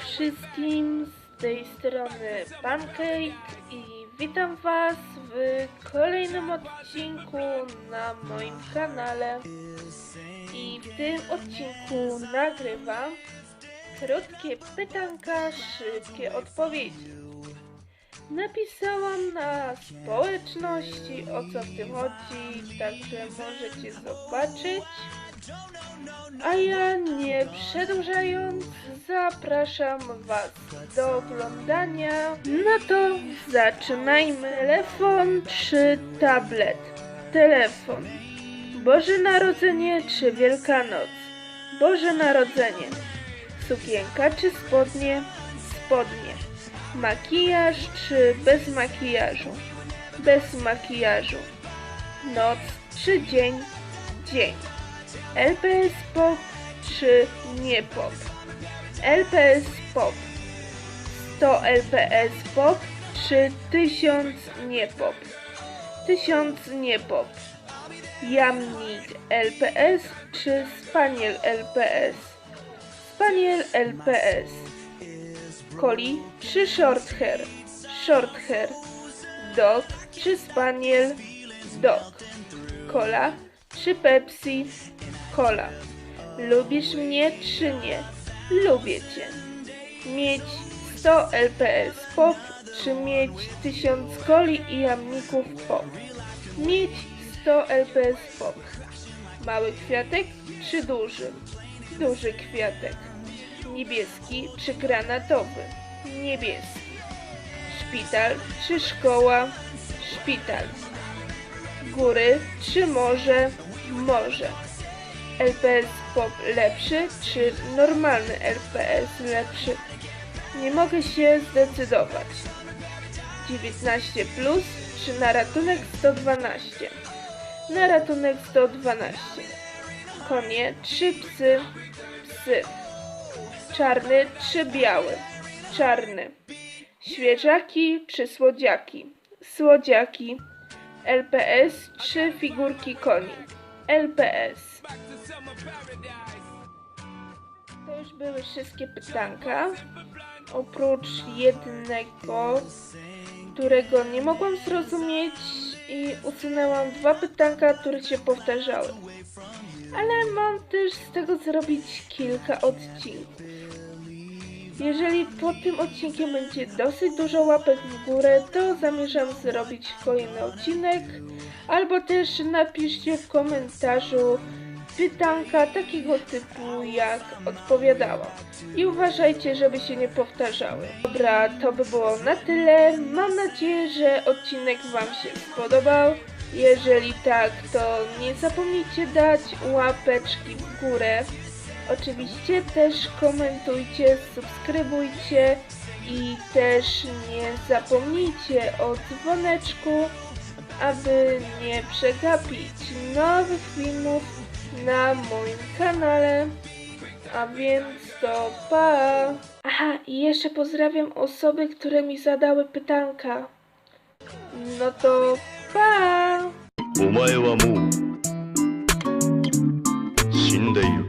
wszystkim, z tej strony Pancake i witam Was w kolejnym odcinku na moim kanale. I w tym odcinku nagrywam krótkie pytanka, szybkie odpowiedzi. Napisałam na społeczności o co w tym chodzi, także możecie zobaczyć. A ja nie przedłużając, zapraszam Was do oglądania. No to zaczynajmy. Telefon czy tablet? Telefon. Boże Narodzenie czy Wielkanoc? Boże Narodzenie. Sukienka czy spodnie? Spodnie. Makijaż czy bez makijażu? Bez makijażu. Noc czy dzień? Dzień. LPS Pop czy nie Pop? LPS Pop. 100 LPS Pop czy 1000 nie Pop? 1000 nie Pop. Jamnik LPS czy Spaniel LPS? Spaniel LPS. Coli czy short hair? Short hair. Dog czy Spaniel? Dog. Cola czy Pepsi? Cola. Lubisz mnie czy nie? Lubię cię. Mieć 100 LPS pop czy mieć 1000 coli i jamników pop? Mieć 100 LPS pop. Mały kwiatek czy duży? Duży kwiatek. Niebieski czy granatowy? Niebieski. Szpital czy szkoła? Szpital. Góry czy morze? Morze. LPS Pop lepszy czy normalny LPS lepszy? Nie mogę się zdecydować. 19 plus czy na ratunek 112? Na ratunek 112. Konie czy psy? Psy. Czarny czy biały? Czarny. Świeżaki czy słodziaki? Słodziaki. LPS czy figurki koni? LPS. To już były wszystkie pytanka. Oprócz jednego, którego nie mogłam zrozumieć i usunęłam dwa pytanka, które się powtarzały. Ale mam też z tego zrobić kilka odcinków. Jeżeli pod tym odcinkiem będzie dosyć dużo łapek w górę, to zamierzam zrobić kolejny odcinek. Albo też napiszcie w komentarzu pytanka takiego typu, jak odpowiadałam. I uważajcie, żeby się nie powtarzały. Dobra, to by było na tyle. Mam nadzieję, że odcinek Wam się spodobał. Jeżeli tak, to nie zapomnijcie dać łapeczki w górę. Oczywiście też komentujcie, subskrybujcie i też nie zapomnijcie o dzwoneczku, aby nie przegapić nowych filmów na moim kanale. A więc to pa! Aha, i jeszcze pozdrawiam osoby, które mi zadały pytanka. No to pa! お前はもう死んでいる。